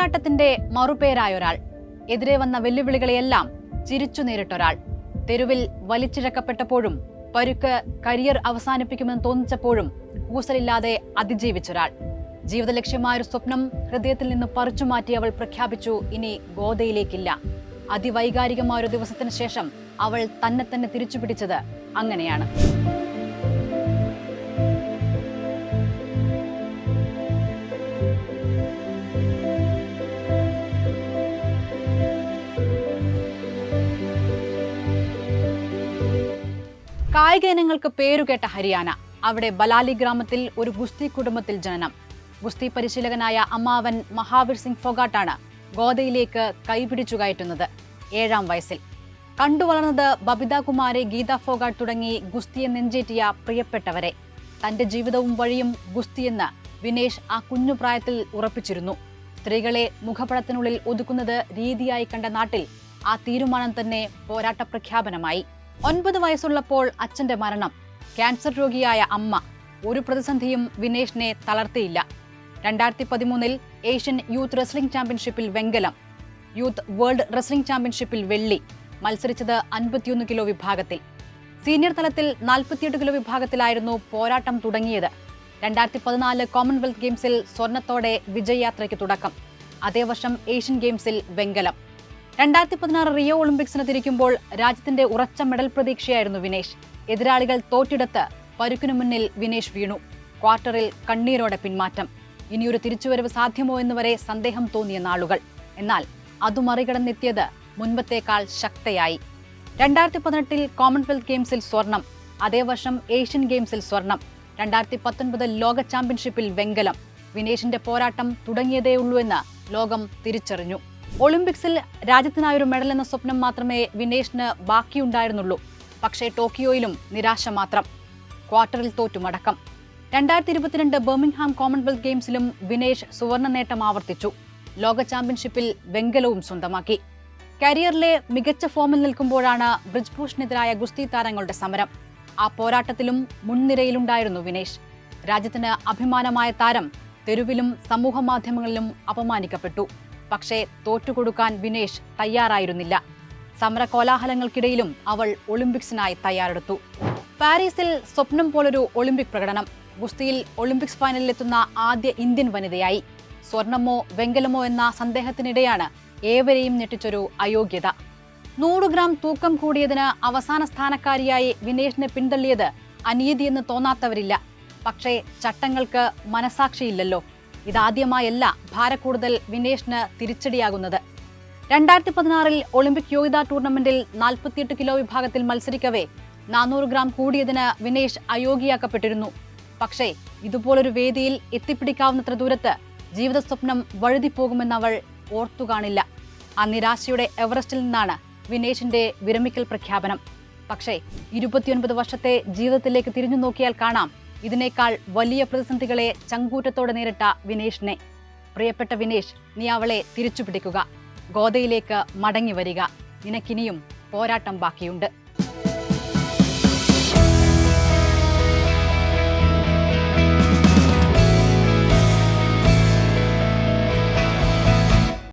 പോരാട്ടത്തിന്റെ മറുപേരായ ഒരാൾ. എതിരെ വന്ന വെല്ലുവിളികളെയെല്ലാം ചിരിച്ചു നേരിട്ടൊരാൾ തെരുവിൽ വലിച്ചിഴക്കപ്പെട്ടപ്പോഴും പരുക്ക് കരിയർ അവസാനിപ്പിക്കുമെന്ന് തോന്നിച്ചപ്പോഴും കൂസലില്ലാതെ അതിജീവിച്ചൊരാൾ ജീവിത ലക്ഷ്യമായൊരു സ്വപ്നം ഹൃദയത്തിൽ നിന്ന് പറിച്ചു മാറ്റി അവൾ പ്രഖ്യാപിച്ചു ഇനി ഗോദയിലേക്കില്ല. അതിവൈകാരികമായൊരു ദിവസത്തിന് ശേഷം അവൾ തന്നെ തന്നെ തിരിച്ചു അങ്ങനെയാണ്. കായിക ഇനങ്ങൾക്ക് പേരുകേട്ട ഹരിയാന. അവിടെ ബലാലി ഗ്രാമത്തിൽ ഒരു ഗുസ്തി കുടുംബത്തിൽ ജനനം. ഗുസ്തി പരിശീലകനായ അമ്മാവൻ മഹാവീർ സിംഗ് ഫൊഗാട്ടാണ് ഗോദയിലേക്ക് കൈപിടിച്ചു കയറ്റുന്നത് ഏഴാം വയസ്സിൽ. കണ്ടുവളർന്നത് ബബിത കുമാരി ഗീത ഫോഗാട്ട് തുടങ്ങി ഗുസ്തിയെ നെഞ്ചേറ്റിയ പ്രിയപ്പെട്ടവരെ. തന്റെ ജീവിതവും വഴിയും ഗുസ്തിയെന്ന് വിനേഷ് ആ കുഞ്ഞു പ്രായത്തിൽ ഉറപ്പിച്ചിരുന്നു. സ്ത്രീകളെ മുഖപടത്തിനുള്ളിൽ ഒതുക്കുന്നത് രീതിയായി കണ്ട നാട്ടിൽ ആ തീരുമാനം തന്നെ പോരാട്ട പ്രഖ്യാപനമായി. ഒൻപത് വയസ്സുള്ളപ്പോൾ അച്ഛന്റെ മരണം. ക്യാൻസർ രോഗിയായ അമ്മ ഒരു പ്രതിസന്ധിയും വിനേഷിനെ തളർത്തിയില്ല. രണ്ടായിരത്തി പതിമൂന്നിൽ ഏഷ്യൻ യൂത്ത് റെസ്ലിംഗ് ചാമ്പ്യൻഷിപ്പിൽ വെങ്കലം യൂത്ത് വേൾഡ് റെസ്ലിംഗ് ചാമ്പ്യൻഷിപ്പിൽ വെള്ളി മത്സരിച്ചത് അൻപത്തിയൊന്ന് കിലോ വിഭാഗത്തിൽ. സീനിയർ തലത്തിൽ നാൽപ്പത്തിയെട്ട് കിലോ വിഭാഗത്തിലായിരുന്നു പോരാട്ടം തുടങ്ങിയത്. രണ്ടായിരത്തി പതിനാല് കോമൺവെൽത്ത് ഗെയിംസിൽ സ്വർണത്തോടെ വിജയയാത്രയ്ക്ക് തുടക്കം. അതേ വർഷം ഏഷ്യൻ ഗെയിംസിൽ വെങ്കലം. രണ്ടായിരത്തി പതിനാറ് റിയോ ഒളിമ്പിക്സിന് തിരിക്കുമ്പോൾ രാജ്യത്തിന്റെ ഉറച്ച മെഡൽ പ്രതീക്ഷയായിരുന്നു വിനേഷ്. എതിരാളികൾ തോറ്റിടത്ത് പരുക്കിനു മുന്നിൽ വിനേഷ് വീണു. ക്വാർട്ടറിൽ കണ്ണീരോടെ പിന്മാറ്റം. ഇനിയൊരു തിരിച്ചുവരവ് സാധ്യമോ എന്ന് വരെ സന്ദേഹം തോന്നിയ നാളുകൾ. എന്നാൽ അതു മറികടന്നെത്തിയത് മുൻപത്തേക്കാൾ ശക്തയായി. രണ്ടായിരത്തി പതിനെട്ടിൽ കോമൺവെൽത്ത് ഗെയിംസിൽ സ്വർണം അതേ വർഷം ഏഷ്യൻ ഗെയിംസിൽ സ്വർണം രണ്ടായിരത്തി പത്തൊൻപത് ലോക ചാമ്പ്യൻഷിപ്പിൽ വെങ്കലം. വിനേഷിന്റെ പോരാട്ടം തുടങ്ങിയതേയുള്ളൂ എന്ന് ലോകം തിരിച്ചറിഞ്ഞു. ഒളിമ്പിക്സിൽ രാജ്യത്തിനായൊരു മെഡൽ എന്ന സ്വപ്നം മാത്രമേ വിനേഷിന് ബാക്കിയുണ്ടായിരുന്നുള്ളൂ. പക്ഷേ ടോക്കിയോയിലും നിരാശ മാത്രം. ക്വാർട്ടറിൽ തോറ്റുമടക്കം രണ്ടായിരത്തി ഇരുപത്തിരണ്ട് ബർമിംഗ്ഹാം കോമൺവെൽത്ത് ഗെയിംസിലും വിനേഷ് സുവർണ നേട്ടം ആവർത്തിച്ചു. ലോക ചാമ്പ്യൻഷിപ്പിൽ വെങ്കലവും സ്വന്തമാക്കി. കരിയറിലെ മികച്ച ഫോമിൽ നിൽക്കുമ്പോഴാണ് ബ്രിജ്ഭൂഷണെതിരായ ഗുസ്തി താരങ്ങളുടെ സമരം. ആ പോരാട്ടത്തിലും മുൻനിരയിലുണ്ടായിരുന്നു വിനേഷ്. രാജ്യത്തിന് അഭിമാനമായ താരം തെരുവിലും സമൂഹ മാധ്യമങ്ങളിലും അപമാനിക്കപ്പെട്ടു. പക്ഷേ തോറ്റുകൊടുക്കാൻ വിനേഷ് തയ്യാറായിരുന്നില്ല. സമര കോലാഹലങ്ങൾക്കിടയിലും അവൾ ഒളിമ്പിക്സിനായി തയ്യാറെടുത്തു. പാരീസിൽ സ്വപ്നം പോലൊരു ഒളിമ്പിക് പ്രകടനം. ഗുസ്തിയിൽ ഒളിമ്പിക്സ് ഫൈനലിലെത്തുന്ന ആദ്യ ഇന്ത്യൻ വനിതയായി. സ്വർണമോ വെങ്കലമോ എന്ന സന്ദേഹത്തിനിടെയാണ് ഏവരെയും ഞെട്ടിച്ചൊരു അയോഗ്യത. നൂറ് ഗ്രാം തൂക്കം കൂടിയതിന് അവസാന സ്ഥാനക്കാരിയായി വിനേഷിനെ പിന്തള്ളിയത് അനീതിയെന്ന് തോന്നാത്തവരില്ല. പക്ഷേ ചട്ടങ്ങൾക്ക് മനസാക്ഷിയില്ലല്ലോ. ഇതാദ്യമായല്ല ഭാരക്കൂടുതൽ വിനേഷിന് തിരിച്ചടിയാകുന്നത്. രണ്ടായിരത്തി പതിനാറിൽ ഒളിമ്പിക് യോഗ്യതാ ടൂർണമെന്റിൽ നാൽപ്പത്തിയെട്ട് കിലോ വിഭാഗത്തിൽ മത്സരിക്കവേ നാനൂറ് ഗ്രാം കൂടിയതിന് വിനേഷ് അയോഗ്യയാക്കപ്പെട്ടിരുന്നു. പക്ഷേ ഇതുപോലൊരു വേദിയിൽ എത്തിപ്പിടിക്കാവുന്നത്ര ദൂരത്ത് ജീവിത സ്വപ്നം വഴുതിപ്പോകുമെന്ന് അവൾ ഓർത്തുകാണില്ല. ആ നിരാശയുടെ എവറസ്റ്റിൽ നിന്നാണ് വിനേഷിന്റെ വിരമിക്കൽ പ്രഖ്യാപനം. പക്ഷേ ഇരുപത്തിയൊൻപത് വർഷത്തെ ജീവിതത്തിലേക്ക് തിരിഞ്ഞു നോക്കിയാൽ കാണാം ഇതിനേക്കാൾ വലിയ പ്രതിസന്ധികളെ ചങ്കൂറ്റത്തോടെ നേരിട്ട വിനേഷിനെ. പ്രിയപ്പെട്ട വിനേഷ് നീ അവളെ തിരിച്ചു പിടിക്കുക ഗോദയിലേക്ക് മടങ്ങി വരിക. നിനക്കിനിയും പോരാട്ടം ബാക്കിയുണ്ട്.